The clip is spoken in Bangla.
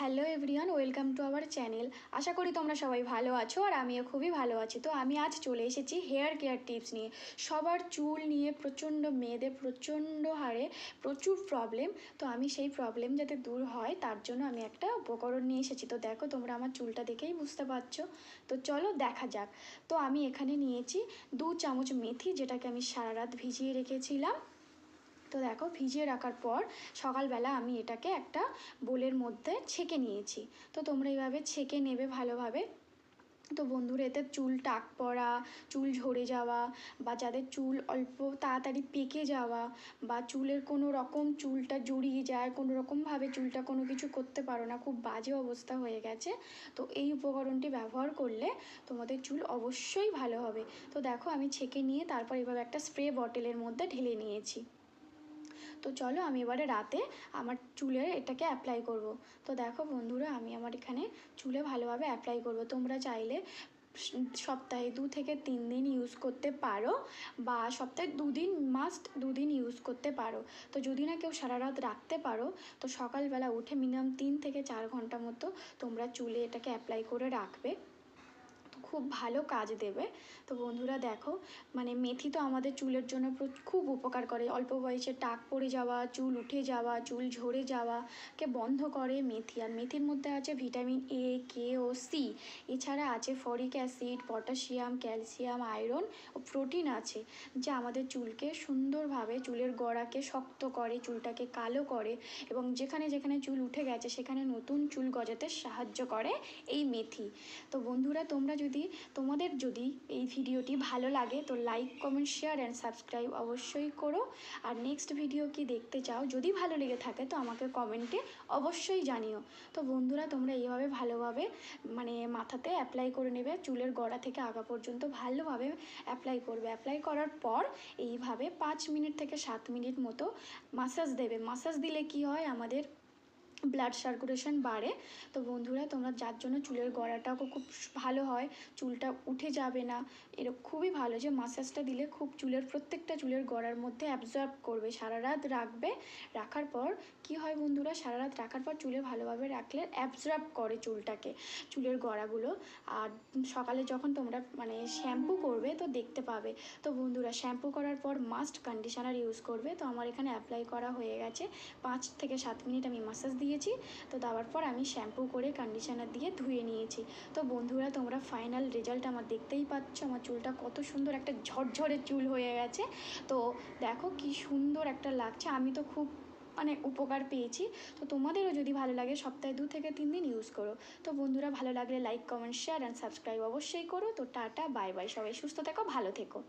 Hello everyone welcome to our channel আশা করি তোমরা সবাই ভালো আছো আর আমিও খুবই ভালো আছি। তো আমি আজ চলে এসেছি হেয়ার কেয়ার টিপস নিয়ে। সবার চুল নিয়ে প্রচণ্ড মেয়েদের প্রচণ্ড হারে প্রচুর প্রবলেম তো আমি সেই প্রবলেম যাতে দূর হয়, তার জন্য আমি একটা উপকরণ নিয়ে এসেছি। তো দেখো তোমরা আমার চুলটা দেখেই বুঝতে পারছ। তো চলো দেখা যাক। তো আমি এখানে নিয়েছি দু চামচ মেথি, যেটাকে আমি সারা রাত ভিজিয়ে রেখেছিলাম। তো দেখো ভিজিয়ে রাখার পর সকালবেলা আমি এটাকে একটা বোলের মধ্যে ছেঁকে নিয়েছি। তো তোমরা এইভাবে ছেঁকে নেবে ভালোভাবে। তো বন্ধুরা, এতে চুল টাক পড়া, চুল ঝরে যাওয়া বা যাদের চুল অল্প তাড়াতাড়ি পেকে যাওয়া বা চুলের কোনো রকম চুলটা জড়িয়ে যায়, কোনো রকমভাবে চুলটা কোনো কিছু করতে পারো না, খুব বাজে অবস্থা হয়ে গেছে। তো এই উপকরণটি ব্যবহার করলে তোমাদের চুল অবশ্যই ভালো হবে। তো দেখো আমি ছেঁকে নিয়ে তারপর এভাবে একটা স্প্রে বটলের মধ্যে ঢেলে নিয়েছি। তো চলো আমি এবারে রাতে আমার চুলে এটাকে অ্যাপ্লাই করব। তো দেখো বন্ধুরা, আমি আমার এখানে চুলে ভালোভাবে অ্যাপ্লাই করব। তোমরা চাইলে সপ্তাহে দু থেকে তিন দিন ইউজ করতে পারো বা সপ্তাহে দুদিন মাস্ট দুদিন ইউজ করতে পারো। তো যদি না কেউ সারা রাত রাখতে পারো, তো সকালবেলা উঠে মিনিমাম তিন থেকে চার ঘণ্টা মতো তোমরা চুলে এটাকে অ্যাপ্লাই করে রাখবে। খুব ভালো কাজ দেবে। তো বন্ধুরা দেখো মানে মেথি তো আমাদের চুলের জন্য খুব উপকার করে। অল্প বয়সে টাক পড়ে যাওয়া, চুল উঠে যাওয়া, চুল ঝরে যাওয়াকে বন্ধ করে মেথি। আর মেথির মধ্যে আছে vitamin A K O C এছাড়া আছে folic acid, potassium, calcium, iron ও প্রোটিন আছে, যা আমাদের চুলকে সুন্দরভাবে, চুলের গোড়াকে শক্ত করে, চুলটাকে কালো করে এবং যেখানে যেখানে চুল উঠে গেছে সেখানে নতুন চুল গজাতে সাহায্য করে এই মেথি। তো বন্ধুরা তোমরা যদি যদি তোমাদের যদি এই ভিডিওটি ভালো লাগে, তো like comment share and subscribe অবশ্যই করো। আর নেক্সট ভিডিও কি দেখতে চাও, যদি ভালো লেগে থাকে, তো আমাকে কমেন্টে অবশ্যই জানিও। তো বন্ধুরা, তোমরা এইভাবে ভালোভাবে মানে মাথাতে অ্যাপ্লাই করে নেবে, চুলের গড়া থেকে আগা পর্যন্ত ভালোভাবে অ্যাপ্লাই করবে। অ্যাপ্লাই করার পর এইভাবে পাঁচ মিনিট থেকে সাত মিনিট মতো মাসাজ দেবে। মাসাজ দিলে কি হয়, আমাদের ব্লাড সার্কুলেশন বাড়ে। তো বন্ধুরা, তোমরা যার জন্য চুলের গড়াটাও খুব ভালো হয়, চুলটা উঠে যাবে না এরকম খুবই ভালো যে মাসাজটা দিলে খুব চুলের, প্রত্যেকটা চুলের গড়ার মধ্যে অ্যাবজর্ব করবে সারা রাত রাখবে। রাখার পর কি হয় বন্ধুরা সারা রাত রাখার পর চুলে ভালোভাবে রাখলে অ্যাবজর্ব করে চুলটাকে, চুলের গড়াগুলো। আর সকালে যখন তোমরা মানে শ্যাম্পু করবে তো দেখতে পাবে। তো বন্ধুরা শ্যাম্পু করার পর মাস্ট কন্ডিশনার ইউজ করবে। তো আমার এখানে অ্যাপ্লাই করা হয়ে গেছে। পাঁচ থেকে সাত মিনিট আমি মাসাজ দিয়ে দিয়েছি। তো দেওয়ার পর আমি শ্যাম্পু করে কন্ডিশনার দিয়ে ধুয়ে নিয়েছি। তো বন্ধুরা, তোমরা ফাইনাল রেজাল্ট আমার দেখতেই পাচ্ছ। আমার চুলটা কত সুন্দর একটা ঝরঝরে চুল হয়ে গেছে। তো দেখো কি সুন্দর একটা লাগছে। আমি তো খুব মানে উপকার পেয়েছি। তো তোমাদেরও যদি ভালো লাগে, সপ্তাহে দু থেকে তিন দিন ইউজ করো। তো বন্ধুরা, ভালো লাগলে like comment share and subscribe অবশ্যই করো। তো টাটা বাই বাই সবাই সুস্থ থেকো, ভালো থেকো।